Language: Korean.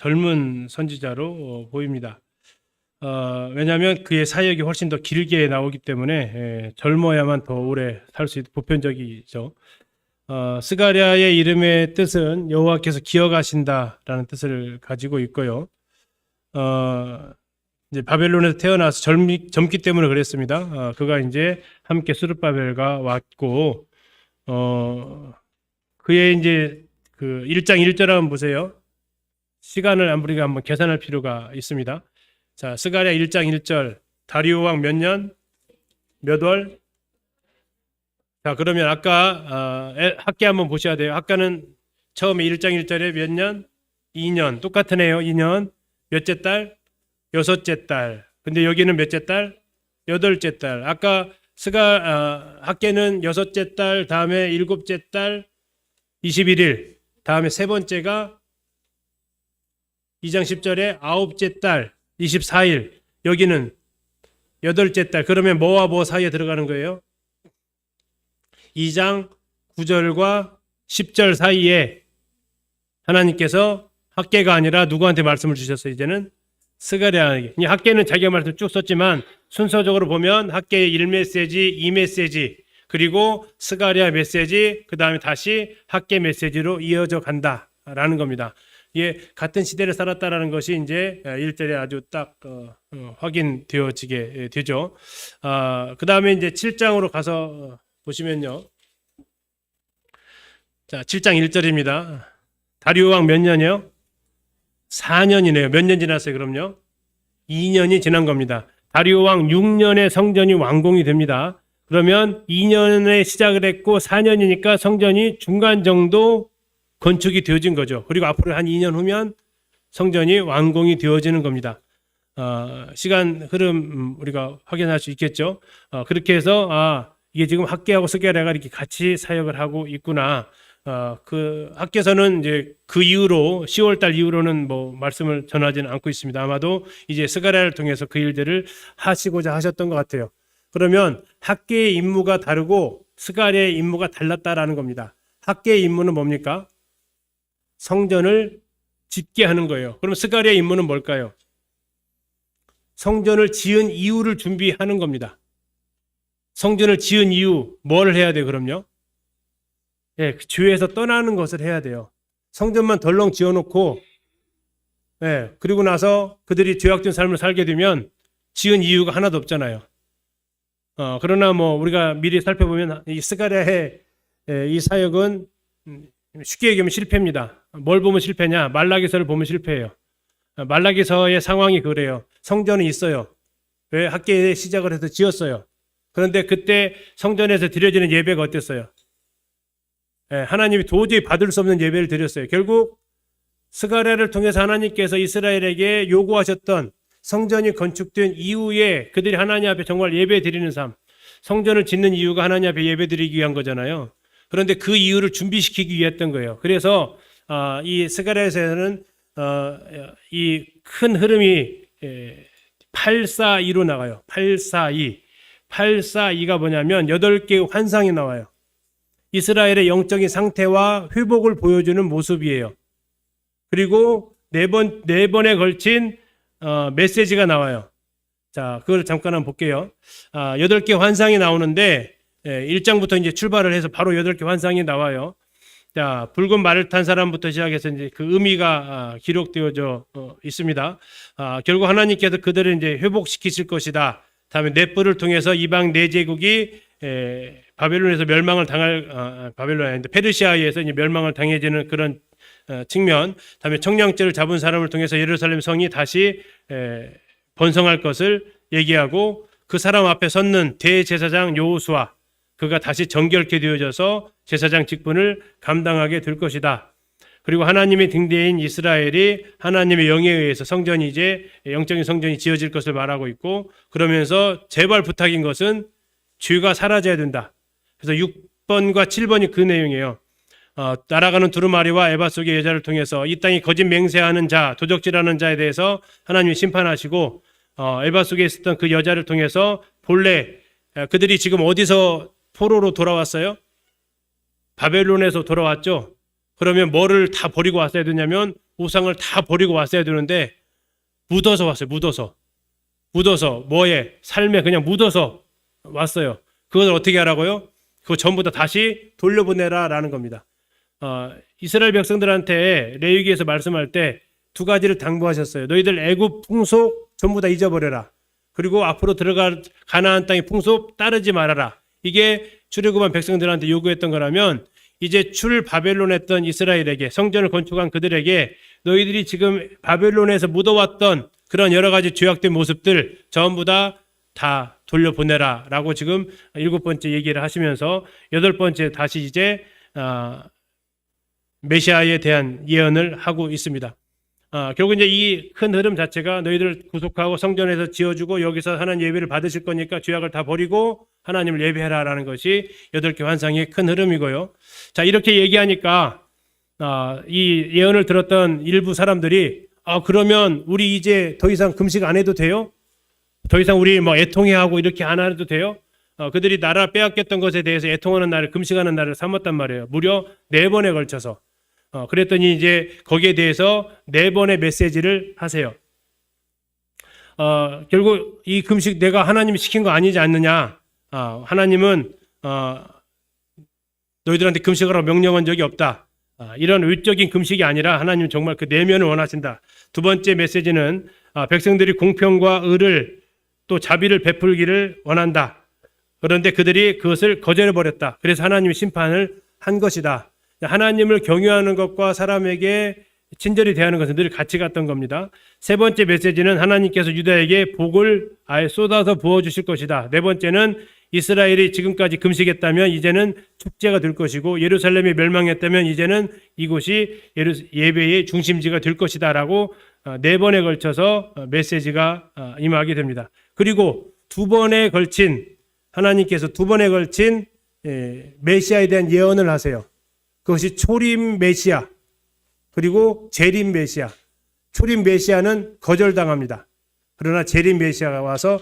젊은 선지자로 어, 보입니다. 어, 왜냐하면 그의 사역이 훨씬 더 길게 나오기 때문에 예, 젊어야만 더 오래 살 수 있는 보편적이죠. 어, 스가랴의 이름의 뜻은 여호와께서 기억하신다라는 뜻을 가지고 있고요. 어, 이제 바벨론에서 태어나서 젊기, 젊기 때문에 그랬습니다. 어, 그가 이제 함께 수르바벨과 왔고 어, 그의 이제 그 1장 1절 한번 보세요. 시간을 안 우리가 한번 계산할 필요가 있습니다. 자, 스가랴 1장 1절. 다리오 왕 몇 년? 몇 월? 자, 그러면 아까 아, 에- 학계 한번 보셔야 돼요. 학과는 처음에 1장 1절에 몇 년? 2년. 똑같은 해요. 2년. 몇째 달? 여섯째 달. 근데 여기는 몇째 달? 여덟째 달. 아까 스가 아, 학계는 여섯째 달, 다음에 일곱째 달 21일. 다음에 세 번째가 2장 10절에 아홉째 달 24일. 여기는 여덟째 달. 그러면 뭐와 뭐 사이에 들어가는 거예요? 2장 9절과 10절 사이에 하나님께서 학계가 아니라 누구한테 말씀을 주셨어요? 이제는 스가랴에게. 이 학계는 자기가 말씀 쭉 썼지만 순서적으로 보면 학계의 1메시지, 2메시지, 그리고 스가랴 메시지, 그 다음에 다시 학계 메시지로 이어져 간다라는 겁니다. 이게 같은 시대를 살았다라는 것이 이제 일절에 아주 딱 어, 어, 확인되어지게 되죠. 아, 그 다음에 이제 7장으로 가서 어, 보시면요. 자, 7장 1절입니다. 다리오 왕 몇 년이요? 4년이네요. 몇 년 지났어요, 그럼요? 2년이 지난 겁니다. 다리오 왕 6년에 성전이 완공이 됩니다. 그러면 2년에 시작을 했고 4년이니까 성전이 중간 정도 건축이 되어진 거죠. 그리고 앞으로 한 2년 후면 성전이 완공이 되어지는 겁니다. 어, 시간 흐름 음, 우리가 확인할 수 있겠죠. 어, 그렇게 해서 아 이게 지금 학계하고 스게라가 이렇게 같이 사역을 하고 있구나. 어, 그 학계에서는 이제 그 이후로 10월 달 이후로는 뭐 말씀을 전하지는 않고 있습니다. 아마도 이제 스가랴를 통해서 그 일들을 하시고자 하셨던 것 같아요. 그러면 학계의 임무가 다르고 스가랴의 임무가 달랐다라는 겁니다. 학계의 임무는 뭡니까? 성전을 짓게 하는 거예요. 그럼 스가랴의 임무는 뭘까요? 성전을 지은 이유를 준비하는 겁니다. 성전을 지은 이유 뭘 해야 돼요? 그럼요? 예, 그 주에서 떠나는 것을 해야 돼요. 성전만 덜렁 지어놓고, 예, 그리고 나서 그들이 죄악된 삶을 살게 되면 지은 이유가 하나도 없잖아요. 어, 그러나 뭐 우리가 미리 살펴보면 이 스가랴의 예, 이 사역은 음, 쉽게 얘기하면 실패입니다. 뭘 보면 실패냐? 말라기서를 보면 실패해요. 어, 말라기서의 상황이 그래요. 성전은 있어요. 왜 학계에 시작을 해서 지었어요. 그런데 그때 성전에서 드려지는 예배가 어땠어요? 예, 하나님이 도저히 받을 수 없는 예배를 드렸어요. 결국 스가랴를 통해서 하나님께서 이스라엘에게 요구하셨던 성전이 건축된 이후에 그들이 하나님 앞에 정말 예배 드리는 삶, 성전을 짓는 이유가 하나님 앞에 예배 드리기 위한 거잖아요. 그런데 그 이유를 준비시키기 위했던 거예요. 그래서 아, 이 스가랴에서는 어, 이 큰 흐름이 842로 나가요. 842. 842가 뭐냐면 8개의 환상이 나와요. 이스라엘의 영적인 상태와 회복을 보여주는 모습이에요. 그리고 네 번, 네 번에 걸친 어, 메시지가 나와요. 자, 그걸 잠깐 한번 볼게요. 아, 8개 환상이 나오는데, 예, 1장부터 이제 출발을 해서 바로 8개 환상이 나와요. 자, 붉은 말을 탄 사람부터 시작해서 이제 그 의미가 아, 기록되어져 어, 있습니다. 아, 결국 하나님께서 그들을 이제 회복시키실 것이다. 다음에 넷불을 통해서 이방 네 제국이 에, 바벨론에서 멸망을 당할 아, 바벨론이 아닌데 페르시아에서 이제 멸망을 당해지는 그런 어, 측면. 다음에 청량죄를 잡은 사람을 통해서 예루살렘 성이 다시 에, 번성할 것을 얘기하고 그 사람 앞에 섰는 대제사장 요호수아 그가 다시 정결케 되어져서 제사장 직분을 감당하게 될 것이다. 그리고 하나님의 등대인 이스라엘이 하나님의 영에 의해서 성전이 이제 영적인 성전이 지어질 것을 말하고 있고 그러면서 제발 부탁인 것은 죄가 사라져야 된다. 그래서 6번과 7번이 그 내용이에요. 어, 날아가는 두루마리와 에바 속의 여자를 통해서 이 땅이 거짓 맹세하는 자, 도적질하는 자에 대해서 하나님이 심판하시고 어, 에바 속에 있었던 그 여자를 통해서 본래 에, 그들이 지금 어디서 포로로 돌아왔어요? 바벨론에서 돌아왔죠. 그러면 뭐를 다 버리고 왔어야 되냐면 우상을 다 버리고 왔어야 되는데 묻어서 왔어요. 묻어서. 묻어서 뭐에 삶에 그냥 묻어서 왔어요. 그걸 어떻게 하라고요? 그거 전부 다 다시 돌려보내라라는 겁니다. 어, 이스라엘 백성들한테 레위기에서 말씀할 때 두 가지를 당부하셨어요. 너희들 애굽 풍속 전부 다 잊어버려라. 그리고 앞으로 들어갈 가나안 땅의 풍속 따르지 말아라. 이게 출애굽한 백성들한테 요구했던 거라면 이제 출 바벨론했던 이스라엘에게 성전을 건축한 그들에게 너희들이 지금 바벨론에서 묻어왔던 그런 여러 가지 죄악된 모습들 전부 다 다 돌려보내라 라고 지금 일곱 번째 얘기를 하시면서 여덟 번째 다시 이제 아, 메시아에 대한 예언을 하고 있습니다. 아, 결국 이제 이 큰 흐름 자체가 너희들 구속하고 성전에서 지어주고 여기서 하나님 예배를 받으실 거니까 죄악을 다 버리고 하나님을 예배해라라는 것이 여덟 개 환상의 큰 흐름이고요. 자 이렇게 얘기하니까 아, 이 예언을 들었던 일부 사람들이 아 그러면 우리 이제 더 이상 금식 안 해도 돼요? 더 이상 우리 뭐 애통해하고 이렇게 안 해도 돼요? 어, 그들이 나라 빼앗겼던 것에 대해서 애통하는 날을 금식하는 날을 삼았단 말이에요. 무려 네 번에 걸쳐서. 어, 그랬더니 이제 거기에 대해서 네 번의 메시지를 하세요. 어, 결국 이 금식 내가 하나님이 시킨 거 아니지 않느냐? 어, 하나님은 어, 너희들한테 금식하라고 명령한 적이 없다. 아, 이런 외적인 금식이 아니라 하나님 정말 그 내면을 원하신다. 두 번째 메시지는 아, 백성들이 공평과 의를 또 자비를 베풀기를 원한다. 그런데 그들이 그것을 거절해 버렸다. 그래서 하나님이 심판을 한 것이다. 하나님을 경유하는 것과 사람에게 친절히 대하는 것은 늘 같이 갔던 겁니다. 세 번째 메시지는 하나님께서 유다에게 복을 아예 쏟아서 부어 주실 것이다. 네 번째는 이스라엘이 지금까지 금식했다면 이제는 축제가 될 것이고 예루살렘이 멸망했다면 이제는 이곳이 예배의 중심지가 될 것이다라고 어, 네 번에 걸쳐서 어, 메시지가 어, 임하게 됩니다. 그리고 두 번에 걸친 하나님께서 두 번에 걸친 예, 메시아에 대한 예언을 하세요. 그것이 초림 메시아 그리고 재림 메시아. 초림 메시아는 거절당합니다. 그러나 재림 메시아가 와서